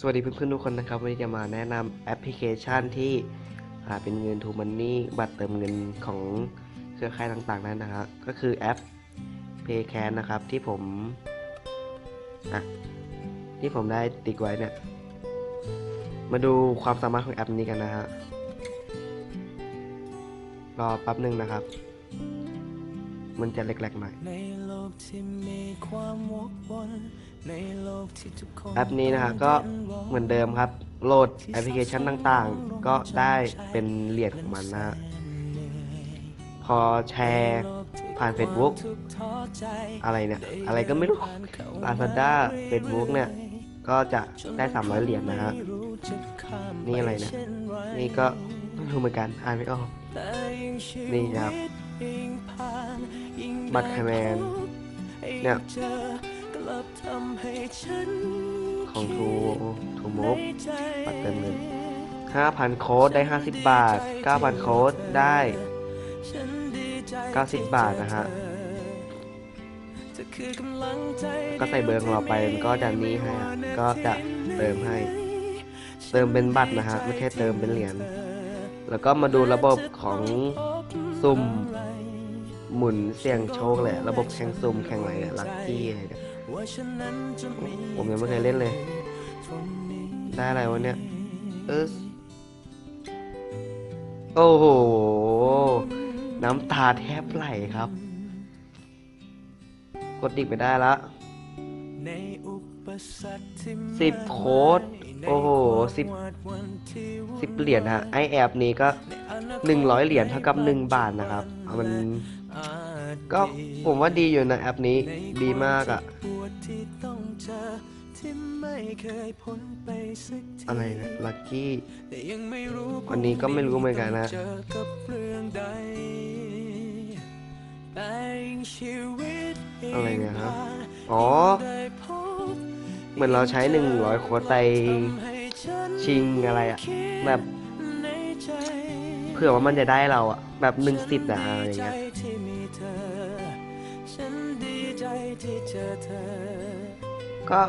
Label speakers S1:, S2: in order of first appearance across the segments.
S1: สวัสดีเพื่อนๆทุกคนนะครับวันนี้จะมาแนะนำแอปพลิเคชันที่เป็นเงินทูมันนี่บัตรเติมเงินของเครือข่ายต่างๆนั้นนะครับ ก็คือแอป Paycan นะครับที่ผมที่ผมได้ติ๊กไว้เนี่ย มาดูความสามารถของแอปนี้กันนะฮะรอแป๊บหนึ่งนะครับ มันจะเล็กๆหน่อย
S2: ในโลกที่มีความวกวนในโลกที่ทุกคน
S1: แอปนี้นะฮะก็เหมือนเดิมครับ โหลดแอปพลิเคชันต่างๆ ก็ได้เป็นเหรียญของมันนะฮะพอแชร์ผ่าน Facebook อะไรเนี่ย อะไรก็ไม่รู้ Lazada Facebook เนี่ย ก็จะได้ 300 เหรียญนะฮะนี่อะไรเนี่ยนี่ก็ไม่รู้เหมือนกันอ่านไม่ออก นี่ครับบัตรคะแนนเนี่ยของทูทูมุกบัตรเติมเงิน5,000 โค้ดได้ 50 บาท 9,000 โค้ดได้ 90 บาทนะฮะก็ใส่เบอร์ของเราไปมันก็จะนี้ให้ก็จะเติมให้ เติมเป็นบัตรนะฮะ ไม่ใช่เติมเป็นเหรียญ แล้วก็มาดูระบบของซุ่มหมุนเสี่ยงโชคแหละระบบแข่งซุ่มแข่งอะไรลัคกี้อะไรเนี่ยผมยังไม่เคยเล่นเลย ได้อะไรวะเนี่ยเออโอ้โห น้ำตาแทบไหลครับ กดดิกไม่ได้ละสิบโค้ด โอ้โหสิบสิบเหรียญฮะไอแอบนี้ก็หนึ่งร้อยเหรียญเท่ากับหนึ่งบาทนะครับ มันก็ผมว่าดีอยู่นะแอปนี้ดีมากอะอะไรนะลัคกี้วันนี้ก็ไม่รู้เหมือนกันนะอะไรนี่ยครับ อ๋อ เหมือนเราใช้หนึ่งร้อยโค้ดไปชิงอะไรอะแบบเผื่อว่ามันจะได้เราอะแบบหนึ่งสิบอะอะไรเงี้ยก็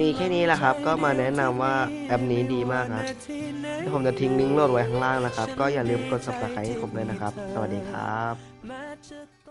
S1: มีแค่นี้แหละครับ ก็มาแนะนำว่าแอปนี้ดีมากครับผมจะทิ้งลิงก์โหลดไว้ข้างล่างนะครับ ก็อย่าลืมกด subscribe ให้ผมด้วยนะครับ สวัสดีครับ